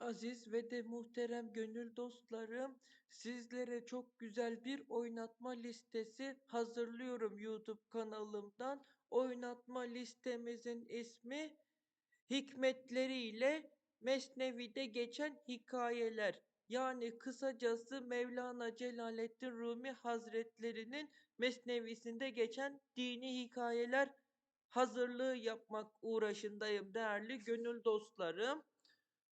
Aziz ve de muhterem gönül dostlarım, sizlere çok güzel bir oynatma listesi hazırlıyorum YouTube kanalımdan. Oynatma listemizin ismi Hikmetleriyle Mesnevi'de geçen hikayeler. Yani kısacası Mevlana Celaleddin Rumi Hazretlerinin Mesnevisinde geçen dini hikayeler hazırlığı yapmak uğraşındayım değerli gönül dostlarım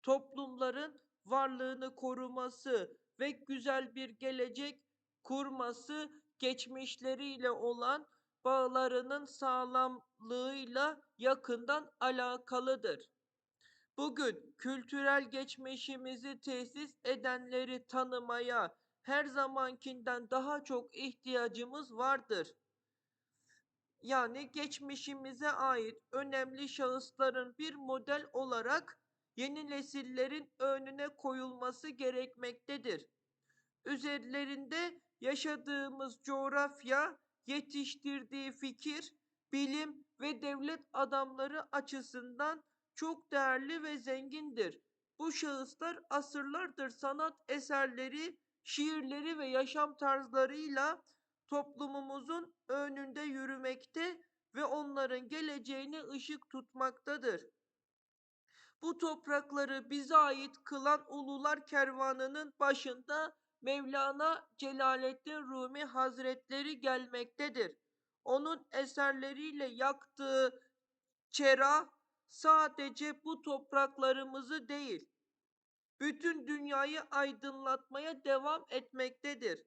toplumların varlığını koruması ve güzel bir gelecek kurması geçmişleriyle olan bağlarının sağlamlığıyla yakından alakalıdır. Bugün kültürel geçmişimizi tesis edenleri tanımaya her zamankinden daha çok ihtiyacımız vardır. Yani geçmişimize ait önemli şahısların bir model olarak yeni nesillerin önüne koyulması gerekmektedir. Üzerlerinde yaşadığımız coğrafya, yetiştirdiği fikir, bilim ve devlet adamları açısından çok değerli ve zengindir. Bu şahıslar asırlardır sanat eserleri, şiirleri ve yaşam tarzlarıyla toplumumuzun önünde yürümekte ve onların geleceğine ışık tutmaktadır bu toprakları bize ait kılan ulular kervanının başında Mevlana Celaleddin Rumi Hazretleri gelmektedir. Onun eserleriyle yaktığı çera sadece bu topraklarımızı değil, bütün dünyayı aydınlatmaya devam etmektedir.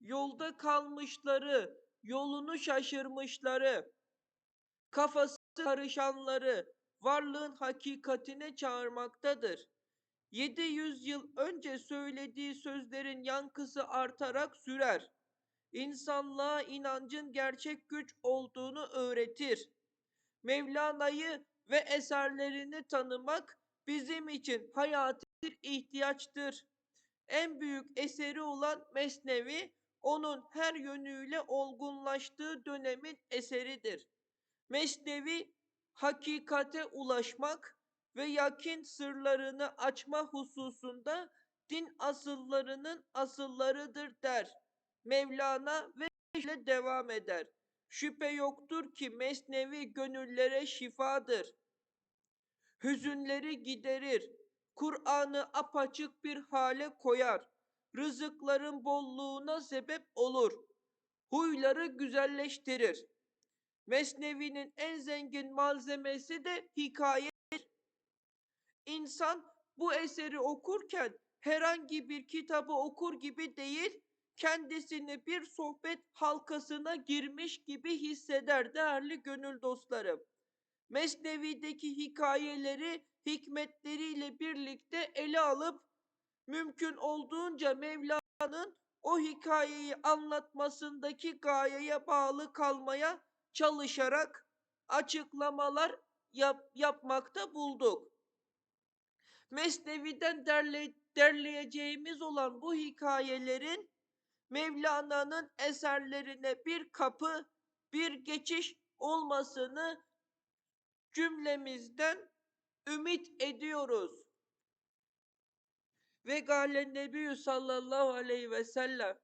Yolda kalmışları, yolunu şaşırmışları, kafası karışanları, varlığın hakikatine çağırmaktadır. 700 yıl önce söylediği sözlerin yankısı artarak sürer. İnsanlığa inancın gerçek güç olduğunu öğretir. Mevlana'yı ve eserlerini tanımak bizim için hayati bir ihtiyaçtır. En büyük eseri olan Mesnevi, onun her yönüyle olgunlaştığı dönemin eseridir. Mesnevi hakikate ulaşmak ve yakin sırlarını açma hususunda din asıllarının asıllarıdır der. Mevlana ve ile devam eder. Şüphe yoktur ki mesnevi gönüllere şifadır. Hüzünleri giderir. Kur'an'ı apaçık bir hale koyar. Rızıkların bolluğuna sebep olur. Huyları güzelleştirir. Mesnevi'nin en zengin malzemesi de hikaye. İnsan bu eseri okurken herhangi bir kitabı okur gibi değil, kendisini bir sohbet halkasına girmiş gibi hisseder değerli gönül dostlarım. Mesnevi'deki hikayeleri hikmetleriyle birlikte ele alıp mümkün olduğunca Mevla'nın o hikayeyi anlatmasındaki gayeye bağlı kalmaya çalışarak açıklamalar yap, yapmakta bulduk. Mesnevi'den derle, derleyeceğimiz olan bu hikayelerin Mevlana'nın eserlerine bir kapı, bir geçiş olmasını cümlemizden ümit ediyoruz. Ve galen Nebiyyü sallallahu aleyhi ve sellem